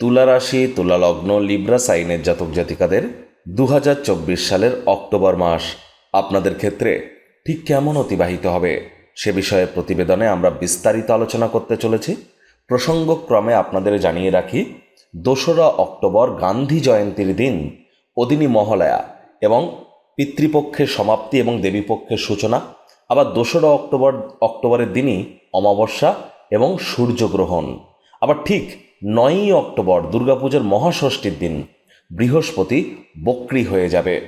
তুলা রাশি তুলা লগ্ন লিব্রা, সাইনের জাতক জাতিকাদের দু হাজার চব্বিশ সালের অক্টোবর মাস আপনাদের ক্ষেত্রে ঠিক কেমন অতিবাহিত হবে? সে বিষয়ে প্রতিবেদনে আমরা বিস্তারিত আলোচনা করতে চলেছি। প্রসঙ্গক্রমে আপনাদের জানিয়ে রাখি, দোসরা অক্টোবর গান্ধী জয়ন্তীর দিন অদিনী মহালয়া এবং পিতৃপক্ষের সমাপ্তি এবং দেবীপক্ষের সূচনা, আবার দোসরা অক্টোবর, অক্টোবরের দিনই অমাবস্যা এবং সূর্যগ্রহণ। আবার ঠিক নয়ই অক্টোবর দুর্গাপুজোর মহাষষ্ঠীর দিন বৃহস্পতি বক্রি হয়ে যাবে।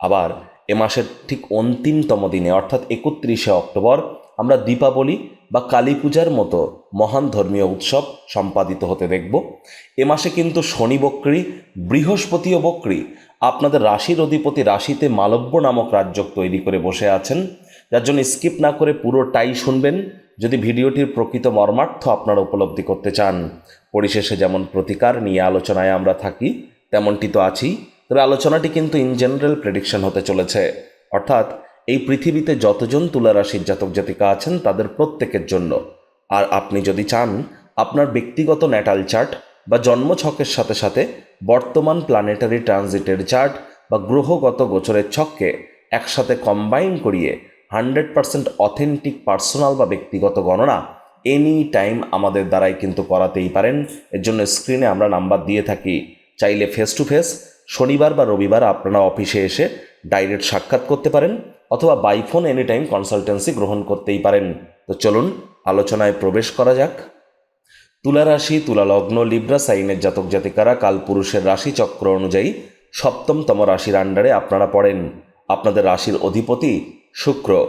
আবার এ মাসের ঠিক অন্তিমতম দিনে, অর্থাৎ একত্রিশে অক্টোবর, আমরা দীপাবলি বা কালী পূজার মতো মহান ধর্মীয় উৎসব সম্পাদিত হতে দেখব। এ মাসে কিন্তু শনি বক্রী, বৃহস্পতিও বক্রি, আপনাদের রাশির অধিপতি রাশিতে মালব্য নামক রাজ্য তৈরি করে বসে আছেন। যার জন্য স্কিপ না করে পুরোটাই শুনবেন। যদি ভিডিওটির প্রকৃত মর্মার্থ আপনারা উপলব্ধি করতে চান, পরিশেষে যেমন প্রতিকার নিয়ে আলোচনায় আমরা থাকি, তেমনটি তো আছি তবে আলোচনাটি কিন্তু ইন জেনারেল প্রেডিকশন হতে চলেছে। অর্থাৎ, এই পৃথিবীতে যতজন তুলা রাশির জাতক জাতিকা আছেন তাদের প্রত্যেকের জন্য। আর আপনি যদি চান, আপনার ব্যক্তিগত ন্যাটাল চার্ট বা জন্মছকের সাথে সাথে বর্তমান প্ল্যানেটারি ট্রানজিটের চার্ট বা গ্রহগত গোচরের ছককে একসাথে কম্বাইন করিয়ে হান্ড্রেড পার্সেন্ট অথেন্টিক পার্সোনাল বা ব্যক্তিগত গণনা এনি টাইম আমাদের দ্বারাই কিন্তু করাতেই পারেন। এর জন্য স্ক্রিনে আমরা নাম্বার দিয়ে থাকি। চাইলে ফেস টু ফেস শনিবার বা রবিবার আপনারা অফিসে এসে ডাইরেক্ট সাক্ষাৎ করতে পারেন অথবা বাইফোন এনি টাইম কনসালটেন্সি গ্রহণ করতেই পারেন। তো চলুন, আলোচনায় প্রবেশ করা যাক। তুলা রাশি তুলা লগ্ন লিব্রা, সাইনের জাতক জাতিকারা কালপুরুষের রাশি চক্র অনুযায়ী সপ্তমতম রাশির আন্ডারে আপনারা পড়েন। আপনাদের রাশির অধিপতি শুক্র।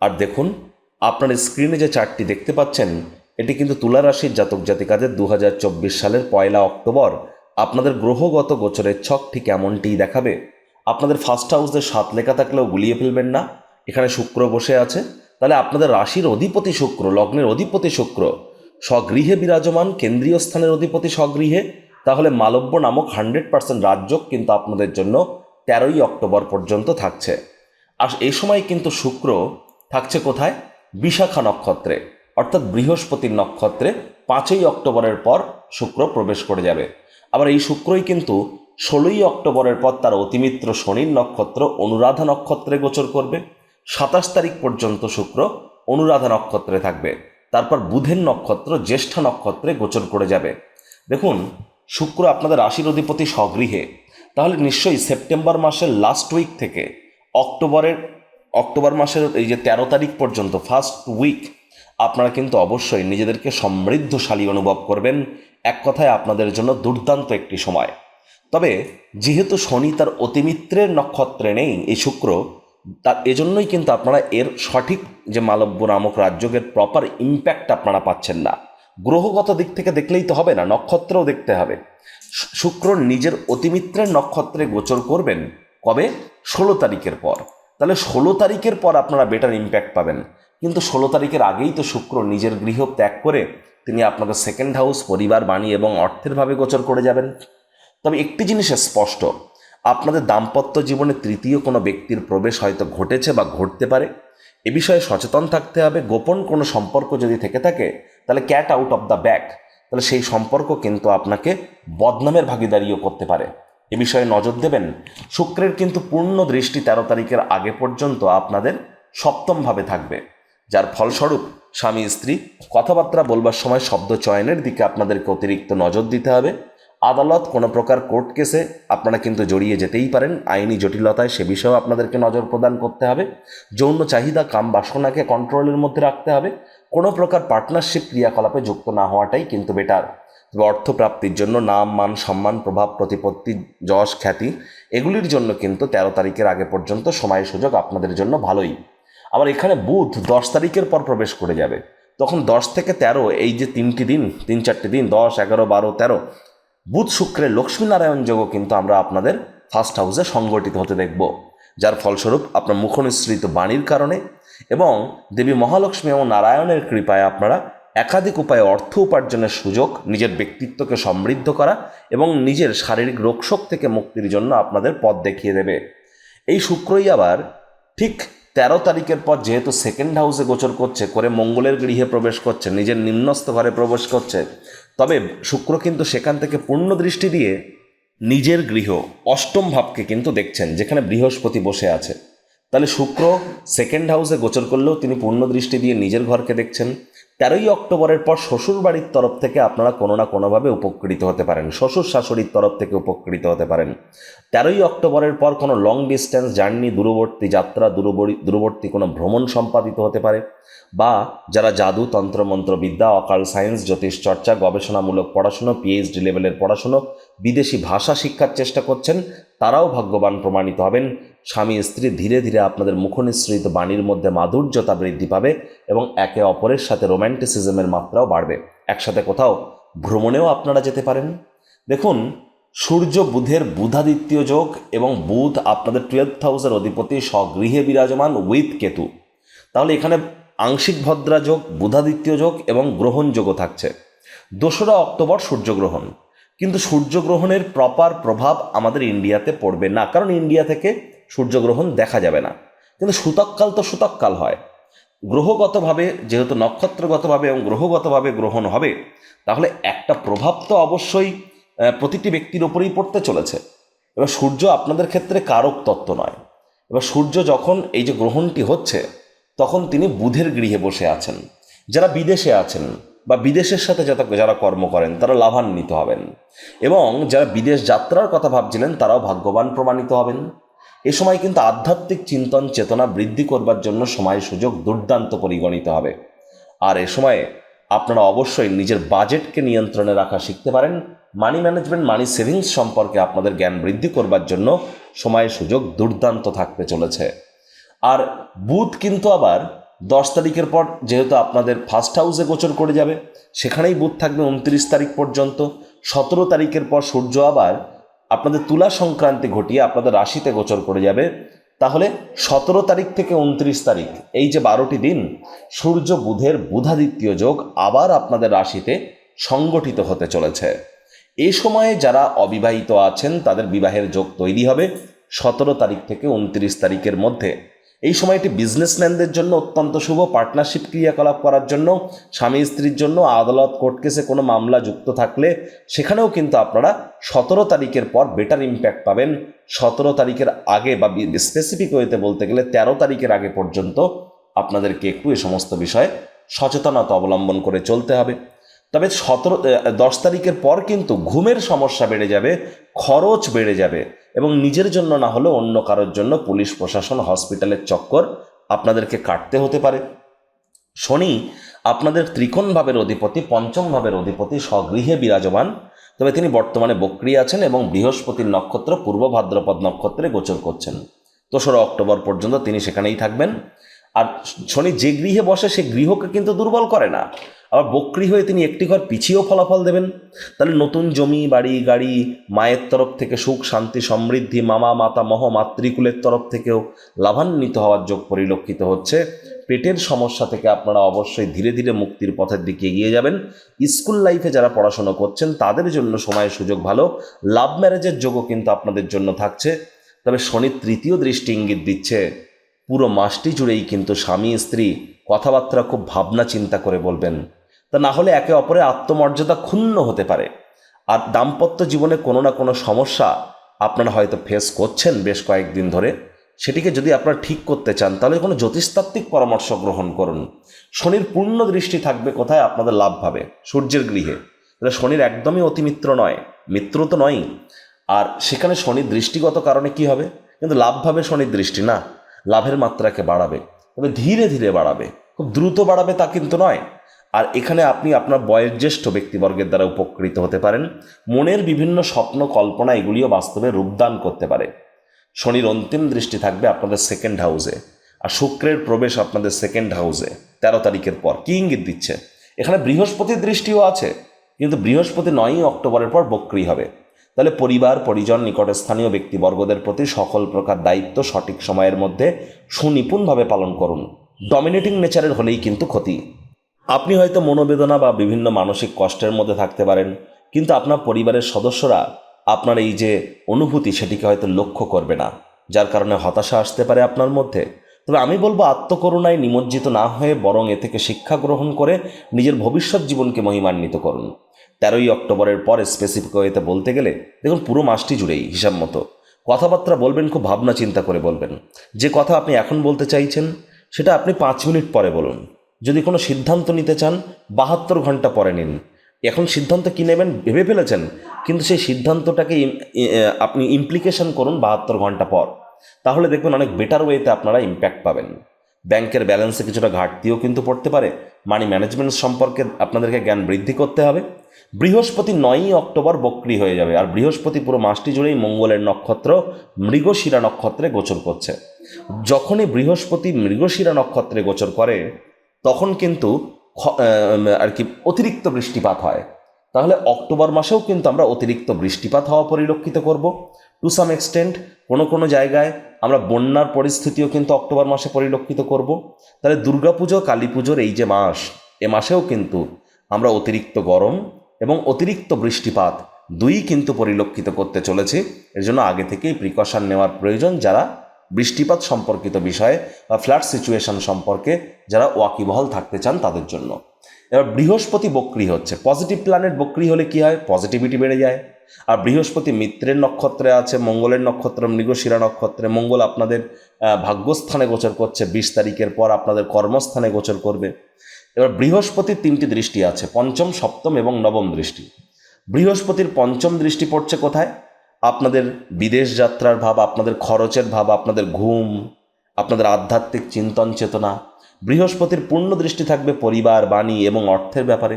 আর দেখুন, আপনার স্ক্রিনে যে চার্টটি দেখতে পাচ্ছেন, এটি কিন্তু তুলা রাশির জাতক জাতিকাদের দু হাজার চব্বিশ সালের পয়লা অক্টোবর। আপনাদের গ্রহগত গোচরের ছক ঠিক এমনটিই দেখাবে। আপনাদের ফার্স্ট হাউসে সাত লেখা থাকলেও গুলিয়ে ফেলবেন না। এখানে শুক্র বসে আছে। তাহলে আপনাদের রাশির অধিপতি শুক্র, লগ্নের অধিপতি শুক্র। স্বগৃহে বিরাজমান, কেন্দ্রীয় স্থানের অধিপতি স্বগৃহে। তাহলে মালব্য নামক হান্ড্রেড পার্সেন্ট রাজ্য কিন্তু আপনাদের জন্য তেরোই অক্টোবর পর্যন্ত থাকছে। আর এই সময় কিন্তু শুক্র থাকছে কোথায়? বিশাখা নক্ষত্রে। অর্থাৎ বৃহস্পতির নক্ষত্রে পাঁচই অক্টোবরের পর শুক্র প্রবেশ করে যাবে। আবার এই শুক্রই কিন্তু ষোলোই অক্টোবরের পর তার অতিমিত্র শনির নক্ষত্র অনুরাধা নক্ষত্রে গোচর করবে। সাতাশ তারিখ পর্যন্ত শুক্র অনুরাধা নক্ষত্রে থাকবে। তারপর বুধের নক্ষত্র জ্যেষ্ঠ নক্ষত্রে গোচর করে যাবে। দেখুন, শুক্র আপনাদের রাশির অধিপতি স্বগৃহে। তাহলে নিশ্চয়ই সেপ্টেম্বর মাসের লাস্ট উইক থেকে অক্টোবরের, অক্টোবর মাসের এই যে তেরো তারিখ পর্যন্ত ফার্স্ট উইক আপনারা কিন্তু অবশ্যই নিজেদেরকে সমৃদ্ধশালী অনুভব করবেন। এক কথায় আপনাদের জন্য দুর্দান্ত একটি সময়। তবে যেহেতু শনি তার অতিমিত্রের নক্ষত্রে নেই, এই শুক্র, তার এজন্যই কিন্তু আপনারা এর সঠিক যে মালব্য নামক রাজ্যের প্রপার ইম্প্যাক্ট আপনারা পাচ্ছেন না। গ্রহগত দিক থেকে দেখলেই তো হবে না, নক্ষত্রও দেখতে হবে। শুক্র নিজের অতিমিত্রের নক্ষত্রে গোচর করবেন কবে? ষোলো তারিখের পর। তাহলে ষোলো তারিখের পর আপনারা বেটার ইম্প্যাক্ট পাবেন। কিন্তু ষোলো তারিখের আগেই তো শুক্র নিজের গৃহ ত্যাগ করে তিনি আপনাদের সেকেন্ড হাউস পরিবার, বাণী এবং অর্থের ভাবে গোচর করে যাবেন। তবে একটি জিনিস স্পষ্ট, আপনাদের দাম্পত্য জীবনে তৃতীয় কোনো ব্যক্তির প্রবেশ হয়তো ঘটেছে বা ঘটতে পারে। এ বিষয়ে সচেতন থাকতে হবে। গোপন কোনো সম্পর্ক যদি থেকে থাকে, তাহলে cat out of the back তাহলে সেই সম্পর্ক কিন্তু আপনাকে বদনামের ভাগিদারিও করতে পারে। এ বিষয়ে নজর দেবেন? শুক্রের কিন্তু পূর্ণ দৃষ্টি তেরো তারিখের আগে পর্যন্ত আপনাদের সপ্তমভাবে থাকবে। যার ফলস্বরূপ স্বামী, স্ত্রী কথাবার্তা বলবার সময় শব্দ চয়নের দিকে আপনাদেরকে অতিরিক্ত নজর দিতে হবে। আদালত কোনো প্রকার কোর্ট কেসে আপনারা কিন্তু জড়িয়ে যেতেই পারেন। আইনি জটিলতায় সে বিষয়েও আপনাদেরকে নজর প্রদান করতে হবে। যৌন চাহিদা, কাম বাসনাকে কন্ট্রোলের মধ্যে রাখতে হবে। কোনো প্রকার পার্টনারশিপ ক্রিয়াকলাপে যুক্ত না হওয়াটাই কিন্তু বেটার তবে অর্থপ্রাপ্তির জন্য নাম, মান, সম্মান, প্রভাব, প্রতিপত্তি, যশ, খ্যাতি, এগুলির জন্য কিন্তু তেরো তারিখের আগে পর্যন্ত সময় সুযোগ আপনাদের জন্য ভালোই। আবার এখানে বুধ দশ তারিখের পর প্রবেশ করে যাবে। তখন দশ থেকে তেরো, এই যে তিনটি দিন, তিন চারটি দিন, দশ, এগারো, বারো, তেরো, বুধ শুক্রের লক্ষ্মীনারায়ণ যোগও কিন্তু আমরা আপনাদের ফার্স্ট হাউসে সংগঠিত হতে দেখব। যার ফলস্বরূপ আপনার মুখনিসৃত বাণীর কারণে এবং দেবী মহালক্ষ্মী এবং নারায়ণের কৃপায় আপনারা একাধিক উপায়ে অর্থ উপার্জনের সুযোগ, নিজের ব্যক্তিত্বকে সমৃদ্ধ করা এবং নিজের শারীরিক রোগশোক থেকে মুক্তির জন্য আপনাদের পথ দেখিয়ে দেবে। এই শুক্রই আবার ঠিক তেরো তারিখের পর যেহেতু সেকেন্ড হাউসে গোচর করছে, করে মঙ্গলের গৃহে প্রবেশ করছে, নিজের নিম্নস্থ ঘরে প্রবেশ করছে, তবে শুক্র কিন্তু সেখান থেকে পূর্ণ দৃষ্টি দিয়ে নিজের গৃহ, অষ্টম ভাবকে কিন্তু দেখছেন, যেখানে বৃহস্পতি বসে আছে। তাহলে শুক্র সেকেন্ড হাউসে গোচর করলেও তিনি পূর্ণ দৃষ্টি দিয়ে নিজের ঘরকে দেখছেন তেরোই অক্টোবরের পর শ্বশুর বাড়ির তরফ থেকে আপনারা কোনো না কোনোভাবে উপকৃত হতে পারেন। শ্বশুর শাশুড়ির তরফ থেকে উপকৃত হতে পারেন। তেরোই অক্টোবরের পর কোনো লং ডিস্টেন্স জার্নি দূরবর্তী যাত্রা দূরবর্তী কোনো ভ্রমণ সম্পাদিত হতে পারে বা যারা জাদু তন্ত্রমন্ত্র বিদ্যা অকাল সায়েন্স জ্যোতিষ চর্চা, গবেষণামূলক পড়াশুনো পিএইচডি লেভেলের পড়াশুনো, বিদেশি ভাষা শিক্ষার চেষ্টা করছেন তারাও ভাগ্যবান প্রমাণিত হবেন। স্বামী স্ত্রী ধীরে ধীরে আপনাদের মুখনিসৃত বাণীর মধ্যে মাধুর্যতা বৃদ্ধি পাবে এবং একে অপরের সাথে রোম্যান্টিসিজমের মাত্রাও বাড়বে। একসাথে কোথাও ভ্রমণেও আপনারা যেতে পারেন। দেখুন, সূর্য বুধের বুধাদিত্য যোগ এবং বুধ আপনাদের টুয়েলভ হাউসের অধিপতি, স্বগৃহে বিরাজমান উইথ কেতু। তাহলে এখানে আংশিক ভদ্রা যোগ, বুধাদিত্য যোগ এবং গ্রহণ যোগও থাকছে। দোসরা অক্টোবর সূর্যগ্রহণ। কিন্তু সূর্যগ্রহণের প্রপার প্রভাব আমাদের ইন্ডিয়াতে পড়বে না। কারণ ইন্ডিয়া থেকে সূর্যগ্রহণ দেখা যাবে না। কিন্তু সূতককাল তো সূতককাল হয়। গ্রহগতভাবে যেহেতু নক্ষত্রগতভাবে এবং গ্রহগতভাবে গ্রহণ হবে, তাহলে একটা প্রভাব তো অবশ্যই প্রতিটি ব্যক্তির ওপরেই পড়তে চলেছে। এবার সূর্য আপনাদের ক্ষেত্রে কারক তত্ত্ব নয়। এবার সূর্য যখন এই যে গ্রহণটি হচ্ছে, তখন তিনি বুধের গৃহে বসে আছেন। যারা বিদেশে আছেন বা বিদেশের সাথে যারা কর্ম করেন, তারা লাভান্বিত হবেন। এবং যারা বিদেশ যাত্রার কথা ভাবছিলেন, তারাও ভাগ্যবান প্রমাণিত হবেন। এ সময় কিন্তু আধ্যাত্মিক চিন্তন চেতনা বৃদ্ধি করবার জন্য সময় সুযোগ দুর্দান্ত পরিগণিত হবে। আর এ সময়ে আপনারা অবশ্যই নিজের বাজেটকে নিয়ন্ত্রণে রাখা শিখতে পারেন। মানি ম্যানেজমেন্ট, মানি সেভিংস সম্পর্কে আপনাদের জ্ঞান বৃদ্ধি করবার জন্য সময় সুযোগ দুর্দান্ত থাকতে চলেছে। আর বুধ কিন্তু আবার দশ তারিখের পর যেহেতু আপনাদের ফার্স্ট হাউসে গোচর করে যাবে, সেখানেই বুধ থাকবে উনত্রিশ তারিখ পর্যন্ত। সতেরো তারিখের পর সূর্য আবার আপনাদের তুলা সংক্রান্তি ঘটিয়ে আপনাদের রাশিতে গোচর করে যাবে। তাহলে সতেরো তারিখ থেকে উনত্রিশ তারিখ, এই যে বারোটি দিন, সূর্য বুধের বুধাদিত্য যোগ আবার আপনাদের রাশিতে সংগঠিত হতে চলেছে। এ সময়ে যারা অবিবাহিত আছেন, তাদের বিবাহের যোগ তৈরি হবে। সতেরো তারিখ থেকে উনত্রিশ তারিখের মধ্যে। এই সময়টি বিজনেসম্যানদের জন্য অত্যন্ত শুভ পার্টনারশিপ ক্রিয়াকলাপ করার জন্য, স্বামী স্ত্রীর জন্য আদালত কোর্ট কেসে কোনো মামলা যুক্ত থাকলে সেখানেও কিন্তু আপনারা সতেরো তারিখের পর বেটার ইম্প্যাক্ট পাবেন। সতেরো তারিখের আগে বা স্পেসিফিক ওয়েতে বলতে গেলে তেরো তারিখের আগে পর্যন্ত আপনাদেরকে একটু এ সমস্ত বিষয়ে সচেতনতা অবলম্বন করে চলতে হবে। তবে সতেরো দশ তারিখের পর কিন্তু ঘুমের সমস্যা বেড়ে যাবে, খরচ বেড়ে যাবে এবং নিজের জন্য না হলে অন্য কারোর জন্য পুলিশ প্রশাসন হসপিটালের চক্কর আপনাদেরকে কাটতে হতে পারে। শনি, আপনাদের ত্রিকোণ ভাবের অধিপতি পঞ্চম ভাবের অধিপতি, স্বগৃহে বিরাজমান, তবে তিনি বর্তমানে বক্রি আছেন এবং বৃহস্পতির নক্ষত্র পূর্ব ভাদ্রপদ নক্ষত্রে গোচর করছেন। দোসরা অক্টোবর পর্যন্ত তিনি সেখানেই থাকবেন। আর শনি যে গৃহে বসে, সে গৃহকে কিন্তু দুর্বল করে না। আবার বক্রি হয়ে তিনি একটি ঘর পিছিয়েও ফলাফল দেবেন। তাহলে নতুন জমি, বাড়ি, গাড়ি, মায়ের তরফ থেকে সুখ, শান্তি, সমৃদ্ধি, মামা, মাতা, মহ, মাতৃকুলের তরফ থেকেও লাভান্বিত হওয়ার যোগ পরিলক্ষিত হচ্ছে। পেটের সমস্যা থেকে আপনারা অবশ্যই ধীরে ধীরে মুক্তির পথের দিকে এগিয়ে যাবেন। স্কুল লাইফে যারা পড়াশোনা করছেন, তাদের জন্য সময় সুযোগ ভালো। লাভ ম্যারেজের যোগও কিন্তু আপনাদের জন্য থাকছে। তবে শনির তৃতীয় দৃষ্টি ইঙ্গিত দিচ্ছে। পুরো মাসটি জুড়েই কিন্তু স্বামী, স্ত্রী কথাবার্তা খুব ভাবনা চিন্তা করে বলবেন। তা না হলে একে অপরের আত্মমর্যাদা ক্ষুণ্ণ হতে পারে। আর দাম্পত্য জীবনে কোনো না কোনো সমস্যা আপনারা হয়তো ফেস করছেন বেশ কয়েকদিন ধরে। সেটিকে যদি আপনারা ঠিক করতে চান, তাহলে কোনো জ্যোতিষতাত্ত্বিক পরামর্শ গ্রহণ করুন। শনির পূর্ণ দৃষ্টি থাকবে কোথায়? আপনাদের লাভ পাবে সূর্যের গৃহে। তাহলে শনির একদমই অতিমিত্র নয়, মিত্র তো নয় আর সেখানে শনির দৃষ্টিগত কারণে কি হবে? কিন্তু লাভ ভাবে শনির দৃষ্টি না। লাভের মাত্রাকে বাড়াবে। তবে ধীরে ধীরে বাড়াবে। খুব দ্রুত বাড়াবে তা কিন্তু নয়। আর এখানে আপনি আপনার বয়োজ্যেষ্ঠ ব্যক্তিবর্গের দ্বারা উপকৃত হতে পারেন। মনের বিভিন্ন স্বপ্ন, কল্পনা এগুলিও বাস্তবে রূপদান করতে পারে। শনির অন্তিম দৃষ্টি থাকবে আপনাদের সেকেন্ড হাউসে আর শুক্রের প্রবেশ আপনাদের সেকেন্ড হাউসে তেরো তারিখের পর। কি ইঙ্গিত দিচ্ছে? এখানে বৃহস্পতির দৃষ্টিও আছে। কিন্তু বৃহস্পতি নয়ই অক্টোবরের পর বক্রি হবে। তাহলে পরিবার, পরিজন নিকটস্থানীয় ব্যক্তিবর্গদের প্রতি সকল প্রকার দায়িত্ব সঠিক সময়ের মধ্যে সুনিপুণভাবে পালন করুন। ডমিনেটিং নেচারের হলেই কিন্তু ক্ষতি। আপনি হয়তো মনোবেদনা বা বিভিন্ন মানসিক কষ্টের মধ্যে থাকতে পারেন, কিন্তু আপনার পরিবারের সদস্যরা আপনার এই যে অনুভূতি সেটিকে হয়তো লক্ষ্য করবে না, যার কারণে হতাশা আসতে পারে আপনার মধ্যে। তবে আমি বলব, আত্মকরুণায় নিমজ্জিত না হয়ে বরং এ থেকে শিক্ষা গ্রহণ করে নিজের ভবিষ্যৎ জীবনকে মহিমান্বিত করুন। তেরোই অক্টোবরের পরে স্পেসিফিক ওয়েতে বলতে গেলে, দেখুন পুরো মাসটি জুড়েই হিসাব মতো। কথাবার্তা বলবেন, খুব ভাবনা চিন্তা করে বলবেন। যে কথা আপনি এখন বলতে চাইছেন, সেটা আপনি পাঁচ মিনিট পরে বলুন। যদি কোনো সিদ্ধান্ত নিতে চান, বাহাত্তর ঘণ্টা পরে নিন। এখন সিদ্ধান্ত কী নেবেন ভেবে ফেলেছেন, কিন্তু সেই সিদ্ধান্তটাকে আপনি ইমপ্লিকেশন করুন বাহাত্তর ঘণ্টা পর। তাহলে দেখবেন অনেক বেটার ওয়েতে আপনারা ইম্প্যাক্ট পাবেন। ব্যাংকের ব্যালেন্সে কিছুটা ঘাটতিও কিন্তু পড়তে পারে। মানি ম্যানেজমেন্ট সম্পর্কে আপনাদেরকে জ্ঞান বৃদ্ধি করতে হবে। বৃহস্পতি নয়ই অক্টোবর বক্রি হয়ে যাবে, আর বৃহস্পতি পুরো মাসটি জুড়েই মঙ্গলের নক্ষত্র মৃগশিরা নক্ষত্রে গোচর করছে। যখনই বৃহস্পতি মৃগশিরা নক্ষত্রে গোচর করে তখন কিন্তু আর কি অতিরিক্ত বৃষ্টিপাত হয়। তাহলে অক্টোবর মাসেও কিন্তু আমরা অতিরিক্ত বৃষ্টিপাত হওয়া পরিলক্ষিত করব। টু সাম এক্সটেন্ট কোনো কোনো জায়গায় আমরা বন্যার পরিস্থিতিও কিন্তু অক্টোবর মাসে পরিলক্ষিত করব। তাহলে দুর্গাপুজো কালী পুজোর এই যে মাস, এ মাসেও কিন্তু আমরা অতিরিক্ত গরম এবং অতিরিক্ত বৃষ্টিপাত দুই কিন্তু পরিলক্ষিত করতে চলেছি। এর জন্য আগে থেকেই প্রিকশন নেওয়ার প্রয়োজন যারা বৃষ্টিপাত সম্পর্কিত বিষয়ে বা ফ্ল্যাট সিচুয়েশন সম্পর্কে যারা ওয়াকিবহল থাকতে চান তাদের জন্য। এবার বৃহস্পতি বক্রি হচ্ছে। পজিটিভ প্ল্যানেট বক্রি হলে কি হয়? পজিটিভিটি বেড়ে যায়। আর বৃহস্পতি মিত্রের নক্ষত্রে আছে, মঙ্গলের নক্ষত্র, মৃগশিরা নক্ষত্রে। মঙ্গল আপনাদের ভাগ্যস্থানে গোচর করছে, বিশ তারিখের পর আপনাদের কর্মস্থানে গোচর করবে। এবার বৃহস্পতির তিনটি দৃষ্টি আছে, পঞ্চম, সপ্তম এবং নবম দৃষ্টি। বৃহস্পতির পঞ্চম দৃষ্টি পড়ছে কোথায়? আপনাদের বিদেশ যাত্রার ভাব, আপনাদের খরচের ভাব, আপনাদের ঘুম, আপনাদের আধ্যাত্মিক চিন্তন চেতনা, বৃহস্পতির পূর্ণ দৃষ্টি থাকবে পরিবার, বাণী এবং অর্থের ব্যাপারে,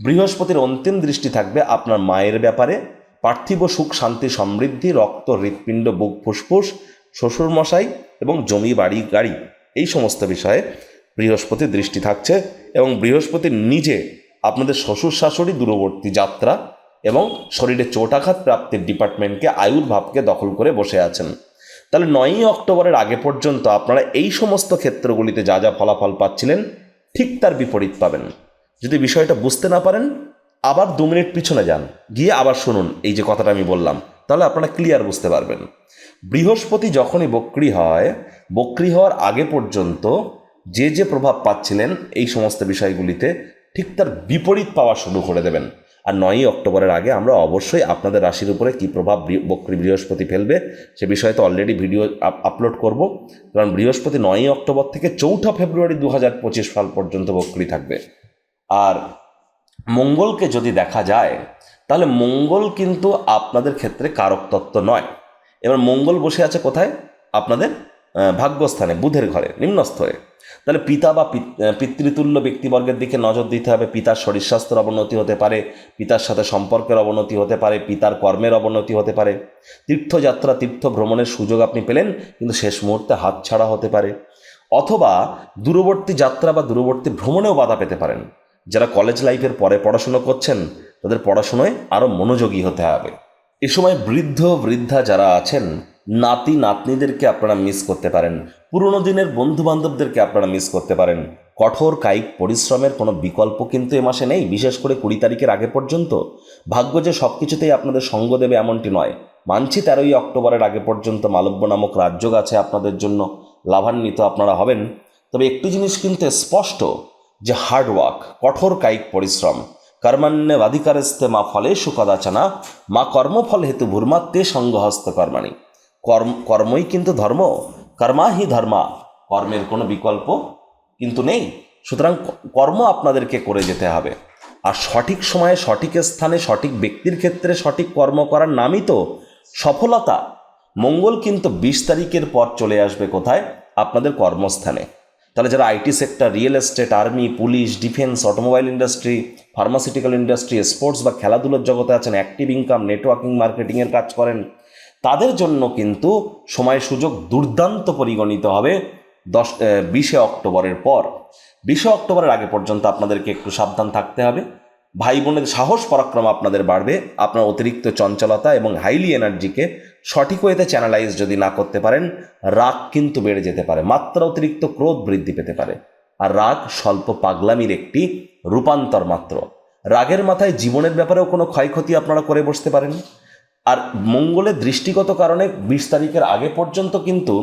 বৃহস্পতির অন্তিম দৃষ্টি থাকবে আপনার মায়ের ব্যাপারে, পার্থিব সুখ, শান্তি, সমৃদ্ধি, রক্ত, হৃৎপিণ্ড, বুক, ফুসফুস, শ্বশুরমশাই এবং জমি, বাড়ি, গাড়ি, এই সমস্ত বিষয়ে বৃহস্পতির দৃষ্টি থাকছে এবং বৃহস্পতির নিজে আপনাদের শ্বশুর, শাশুড়ি দূরবর্তী যাত্রা এবং শরীরে চোটাঘাত প্রাপ্তির ডিপার্টমেন্টকে আয়ুর ভাবকে দখল করে বসে আছেন। তাহলে নয়ই অক্টোবরের আগে পর্যন্ত আপনারা এই সমস্ত ক্ষেত্রগুলিতে যা যা ফলাফল পাচ্ছিলেন, ঠিক তার বিপরীত পাবেন। যদি বিষয়টা বুঝতে না পারেন, আবার দু মিনিট পিছনে যান, গিয়ে আবার শুনুন এই যে কথাটা আমি বললাম, তাহলে আপনারা ক্লিয়ার বুঝতে পারবেন। বৃহস্পতি যখনই বক্রি হয়, বক্রি হওয়ার আগে পর্যন্ত যে যে প্রভাব পাচ্ছিলেন এই সমস্ত বিষয়গুলিতে ঠিক তার বিপরীত পাওয়া শুরু করে দেবেন। আর নয়ই অক্টোবরের আগে আমরা অবশ্যই আপনাদের রাশির উপরে কী প্রভাব বক্রী বৃহস্পতি ফেলবে সে বিষয়ে তো অলরেডি ভিডিও আপলোড করব। কারণ বৃহস্পতি নয়ই অক্টোবর থেকে চৌঠা ফেব্রুয়ারি দু হাজার পঁচিশ সাল পর্যন্ত বক্রী থাকবে। আর মঙ্গলকে যদি দেখা যায়, তাহলে মঙ্গল কিন্তু আপনাদের ক্ষেত্রে কারক তত্ত্ব নয়। এবার মঙ্গল বসে আছে কোথায়? আপনাদের ভাগ্যস্থানে, বুধের ঘরে নিম্নস্থয়ে তাহলে পিতা বা পিতৃতুল্য ব্যক্তিবর্গের দিকে নজর দিতে হবে। পিতার শরীর স্বাস্থ্যের অবনতি হতে পারে, পিতার সাথে সম্পর্কের অবনতি হতে পারে, পিতার কর্মের অবনতি হতে পারে। তীর্থযাত্রা তীর্থ ভ্রমণের সুযোগ আপনি পেলেন, কিন্তু শেষ মুহূর্তে হাতছাড়া হতে পারে। অথবা দূরবর্তী যাত্রা বা দূরবর্তী ভ্রমণেও বাধা পেতে পারেন। যারা কলেজ লাইফের পরে পড়াশুনো করছেন, তাদের পড়াশুনোয় আরও মনোযোগী হতে হবে। এ সময় বৃদ্ধ, বৃদ্ধা যারা আছেন নাতি নাতনিদেরকে আপনারা মিস করতে পারেন। পুরনো দিনের বন্ধু বান্ধবদেরকে আপনারা মিস করতে পারেন। কঠোর কায়িক পরিশ্রমের কোনো বিকল্প কিন্তু এ মাসে নেই, বিশেষ করে কুড়ি তারিখের আগে পর্যন্ত। ভাগ্য যে সব কিছুতেই আপনাদের সঙ্গ দেবে এমনটি নয়। মানছি তেরোই অক্টোবরের আগে পর্যন্ত মালব্য নামক রাজ্য আছে আপনাদের জন্য, লাভান্বিত আপনারা হবেন। তবে একটি জিনিস কিন্তু স্পষ্ট, যে হার্ডওয়ার্ক কঠোর কায়িক পরিশ্রম। কর্মান্যে বাধিকারস্তে মা ফলে কদাচনা মা কর্মফল হেতু ভূর্মাত্মে সঙ্গহস্ত কর্মাণী। কর্ম, কর্মই কিন্তু ধর্ম, কর্মা হি ধর্মা। কর্মের কোনো বিকল্প কিন্তু নেই। সুতরাং কর্ম আপনাদেরকে করে যেতে হবে। আর সঠিক সময়ে সঠিক স্থানে সঠিক ব্যক্তির ক্ষেত্রে সঠিক কর্ম করার নামই তো সফলতা। মঙ্গল কিন্তু বিশ তারিখের পর চলে আসবে কোথায়? আপনাদের কর্মস্থানে। তাহলে যারা IT sector, real estate, army, police, defence, automobile industry, pharmaceutical industry, sports বা খেলাধুলোর জগতে আছেন, অ্যাক্টিভ ইনকাম, নেটওয়ার্কিং, মার্কেটিংয়ের কাজ করেন তাদের জন্য কিন্তু সময় সুযোগ দুর্দান্ত পরিগণিত হবে দশ বিশে অক্টোবরের পর। বিশে অক্টোবরের আগে পর্যন্ত আপনাদেরকে একটু সাবধান থাকতে হবে। ভাই বোনের সাহস, পরাক্রম আপনাদের বাড়বে। আপনার অতিরিক্ত চঞ্চলতা এবং হাইলি এনার্জিকে সঠিক ওয়েতে চ্যানেলাইজ যদি না করতে পারেন, রাগ কিন্তু বেড়ে যেতে পারে। মাত্রা অতিরিক্ত ক্রোধ বৃদ্ধি পেতে পারে। আর রাগ স্বল্প পাগলামির একটি রূপান্তর মাত্র। রাগের মাথায় জীবনের ব্যাপারেও কোনো ক্ষয়ক্ষতি আপনারা করে বসতে পারেন আর মঙ্গলের দৃষ্টিগত কারণে বিশ তারিখের আগে পর্যন্ত কিন্তু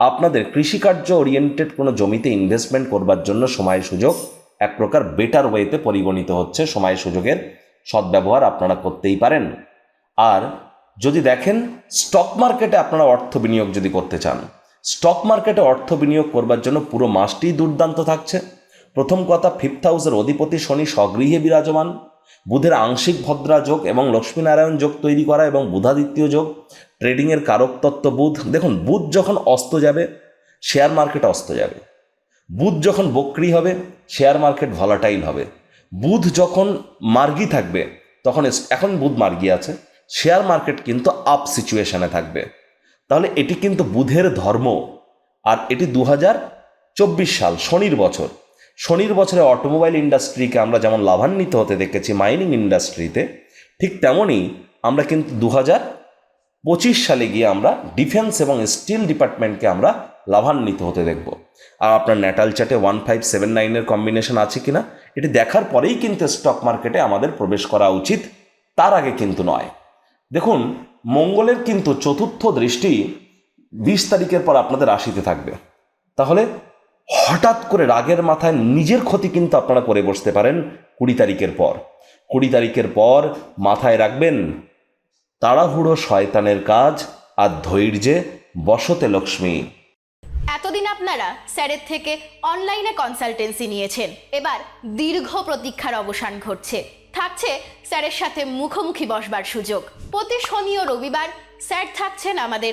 আপনাদের কৃষিকার্য ওরিয়েন্টেড কোনো জমিতে ইনভেস্টমেন্ট করবার জন্য সময় সুযোগ এক প্রকার বেটার ওয়েতে পরিগণিত হচ্ছে সময় সুযোগের সদ্ব্যবহার আপনারা করতেই পারেন। আর যদি দেখেন স্টক মার্কেটে আপনারা অর্থ বিনিয়োগ যদি করতে চান স্টক মার্কেটে অর্থ বিনিয়োগ করবার জন্য পুরো মাসটিই দুর্দান্ত থাকছে। প্রথম কথা ফিফথ হাউসের অধিপতি শনি স্বগৃহে বিরাজমান। বুধের আংশিক ভদ্রা যোগ এবং লক্ষ্মীনারায়ণ যোগ তৈরি করা এবং বুধাদিত্য যোগ ট্রেডিংয়ের কারক তত্ত্ব বুধ। দেখুন, বুধ যখন অস্ত যাবে শেয়ার মার্কেট অস্ত যাবে। বুধ যখন বক্রি হবে শেয়ার মার্কেট ভলাটাইল হবে। বুধ যখন মার্গি থাকবে, তখন এখন বুধ মার্গি আছে শেয়ার মার্কেট কিন্তু আপ সিচুয়েশনে থাকবে। তাহলে এটি কিন্তু বুধের ধর্ম। আর এটি দু সাল, শনির বছর। শনির বছরে অটোমোবাইল ইন্ডাস্ট্রিকে আমরা যেমন লাভান্বিত হতে দেখেছি মাইনিং ইন্ডাস্ট্রিতে ঠিক তেমনই আমরা কিন্তু দু হাজার পঁচিশ সালে গিয়ে আমরা ডিফেন্স এবং স্টিল ডিপার্টমেন্টকে আমরা লাভান্বিত হতে দেখব। আর আপনার ন্যাটাল চার্টে ওয়ান ফাইভ সেভেন নাইনের কম্বিনেশন আছে কিনা, এটি দেখার পরেই কিন্তু স্টক মার্কেটে আমাদের প্রবেশ করা উচিত, তার আগে কিন্তু নয়। দেখুন, মঙ্গলের কিন্তু চতুর্থ দৃষ্টি বিশ তারিখের পর আপনাদের রাশিতে থাকবে। তাহলে হঠাৎ করে রাগের মাথায় নিজের ক্ষতি কিন্তু আপনারা করে বসতে পারেন কুড়ি তারিখের পর। কুড়ি তারিখের পর মাথায় রাখবেন, তাড়াহুড়ো শয়তানের কাজ আর ধৈর্যে বসতে লক্ষ্মী। এতদিন আপনারা স্যারের থেকে অনলাইনে কনসালটেন্সি নিয়েছেন, এবার দীর্ঘ প্রতীক্ষার অবসান ঘটছে। থাকছে স্যারের সাথে মুখোমুখি বসবার সুযোগ। প্রতি শনি ও রবিবার স্যার থাকছেন আমাদের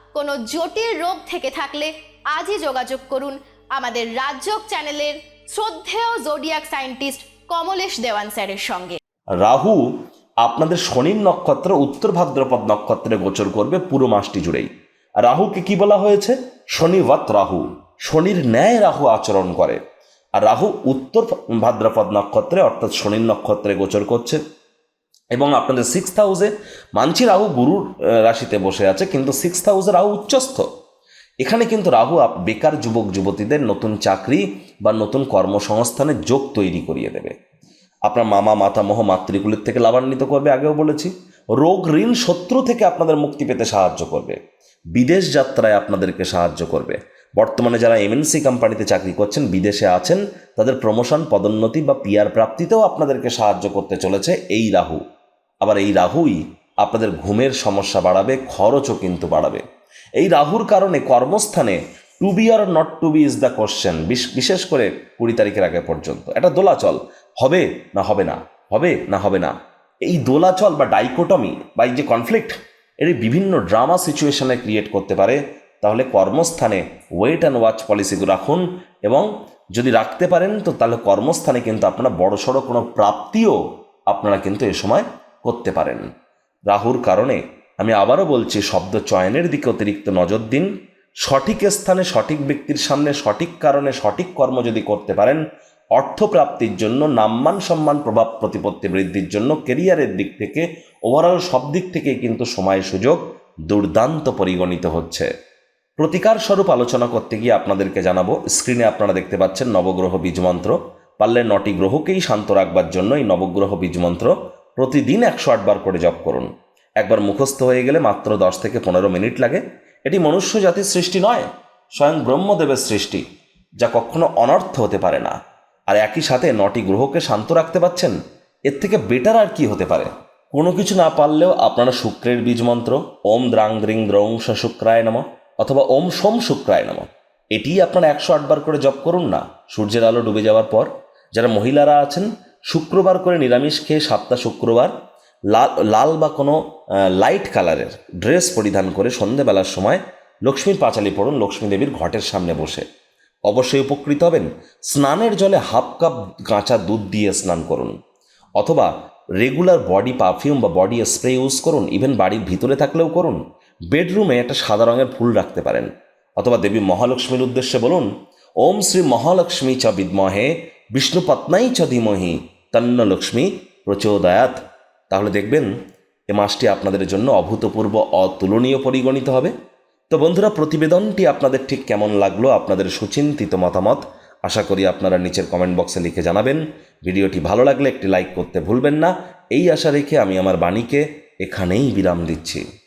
কোনো জটিল রোগ থেকে থাকলে আজই যোগাযোগ করুন আমাদের রাজ্যক চ্যানেলের শ্রদ্ধেয় জোডিয়াক সায়েন্টিস্ট কমলেশ দেওয়ান স্যারের সঙ্গে। রাহু আপনাদের শনির নক্ষত্র, উত্তর ভাদ্রপদ নক্ষত্রে গোচর করবে পুরো মাসটি জুড়েই। রাহুকে কি বলা হয়েছে? শনিবত রাহু। শনির ন্যায় রাহু আচরণ করে। আর রাহু উত্তর ভাদ্রপদ নক্ষত্রে, অর্থাৎ শনির নক্ষত্রে গোচর করছে এবং আপনাদের সিক্স হাউসে মানছি রাহু গুরুর রাশিতে বসে আছে, কিন্তু সিক্স হাউসে রাহু উচ্চস্থ। এখানে কিন্তু রাহু আপ- বেকার যুবক, যুবতীদের নতুন চাকরি বা নতুন কর্মসংস্থানের যোগ তৈরি করিয়ে দেবে। আপনার মামা, মাতামহ, মাতৃকুলের থেকে লাভান্বিত করবে, আগেও বলেছি। রোগ, ঋণ, শত্রু থেকে আপনাদের মুক্তি পেতে সাহায্য করবে। বিদেশ যাত্রায় আপনাদেরকে সাহায্য করবে। বর্তমানে যারা এমএনসি কোম্পানিতে চাকরি করছেন, বিদেশে আছেন, তাদের প্রমোশন পদোন্নতি বা পিয়ার প্রাপ্তিতেও আপনাদেরকে সাহায্য করতে চলেছে এই রাহু। আবার এই রাহুই আপনাদের ঘুমের সমস্যা বাড়াবে, খরচও কিন্তু বাড়াবে। এই রাহুর কারণে কর্মস্থানে to be or not to be is the question বিশেষ করে কুড়ি তারিখের আগে পর্যন্ত। এটা দোলাচল, হবে না হবে না হবে না হবে না। এই দোলাচল বা ডাইকোটমি বা এই যে কনফ্লিক্ট এর বিভিন্ন ড্রামা সিচুয়েশনে ক্রিয়েট করতে পারে। তাহলে কর্মস্থানে ওয়েট অ্যান্ড ওয়াচ পলিসিগুলো রাখুন এবং যদি রাখতে পারেন, তো তাহলে কর্মস্থানে কিন্তু আপনারা বড়সড় কোনো প্রাপ্তিও আপনারা কিন্তু এ সময় করতে পারেন। রাহুর কারণে আমি আবারও বলছি, শব্দ চয়নের দিকে অতিরিক্ত নজর দিন। সঠিক স্থানে সঠিক ব্যক্তির সামনে সঠিক কারণে সঠিক কর্ম যদি করতে পারেন, অর্থপ্রাপ্তির জন্য, নাম্মান সম্মান, প্রভাব প্রতিপত্তি বৃদ্ধির জন্য কেরিয়ারের দিক থেকে ওভারঅল সব দিক থেকে কিন্তু সময় সুযোগ দুর্দান্ত পরিগণিত হচ্ছে। প্রতিকার স্বরূপ আলোচনা করতে গিয়ে আপনাদেরকে জানাব, স্ক্রিনে আপনারা দেখতে পাচ্ছেন নবগ্রহ বীজমন্ত্র। পারলে নটি গ্রহকেই শান্ত রাখবার জন্য এই নবগ্রহ বীজমন্ত্র প্রতিদিন একশো আটবার করে জপ করুন। একবার মুখস্থ হয়ে গেলে মাত্র দশ থেকে পনেরো মিনিট লাগে। এটি মনুষ্য জাতির সৃষ্টি নয়, স্বয়ং ব্রহ্মদেবের সৃষ্টি, যা কখনো অনর্থ হতে পারে না। আর একই সাথে নটি গ্রহকে শান্ত রাখতে পাচ্ছেন, এর থেকে বেটার আর কি হতে পারে? কোনো কিছু না পারলেও আপনারা শুক্রের বীজ মন্ত্র ওম দ্রাং দ্রিং দ্রৌং শুক্রায় নম অথবা ওম সোম শুক্রায় নম। এটিই আপনারা একশো আটবার করে জপ করুন না। সূর্যের আলো ডুবে যাওয়ার পর, যারা মহিলারা আছেন শুক্রবার করে নিরামিষ খেয়ে সাতটা শুক্রবার, লাল লাল বা কোনো লাইট কালারের ড্রেস পরিধান করে সন্ধেবেলার সময় লক্ষ্মীর পাঁচালি পড়ুন, লক্ষ্মী দেবীর ঘটের সামনে বসে। অবশ্যই উপকৃত হবেন, স্নানের জলে হাফ কাপ কাঁচা দুধ দিয়ে স্নান করুন, অথবা রেগুলার বডি পারফিউম বা বডি স্প্রে ইউজ করুন ইভেন বাড়ির ভিতরে থাকলেও করুন বেডরুমে একটা সাদা রঙের ফুল রাখতে পারেন, অথবা দেবী মহালক্ষ্মীর উদ্দেশ্যে বলুন, ওম শ্রী মহালক্ষ্মী চ বিদ্মহে বিষ্ণুপত্নাই চ ধীমহি, তন্ন লক্ষ্মী প্রচোদয়াত। তাহলে দেখবেন, এ মাসটি আপনাদের জন্য অভূতপূর্ব অতুলনীয় পরিগণিত হবে। তো বন্ধুরা, প্রতিবেদনটি আপনাদের ঠিক কেমন লাগল, আপনাদের সুচিন্তিত মতামত, আশা করি আপনারা নিচের কমেন্ট বক্সে লিখে জানাবেন। ভিডিওটি ভালো লাগলে একটি লাইক করতে ভুলবেন না। এই আশা রেখে আমি আমার বাণীকে এখানেই বিরাম দিচ্ছি।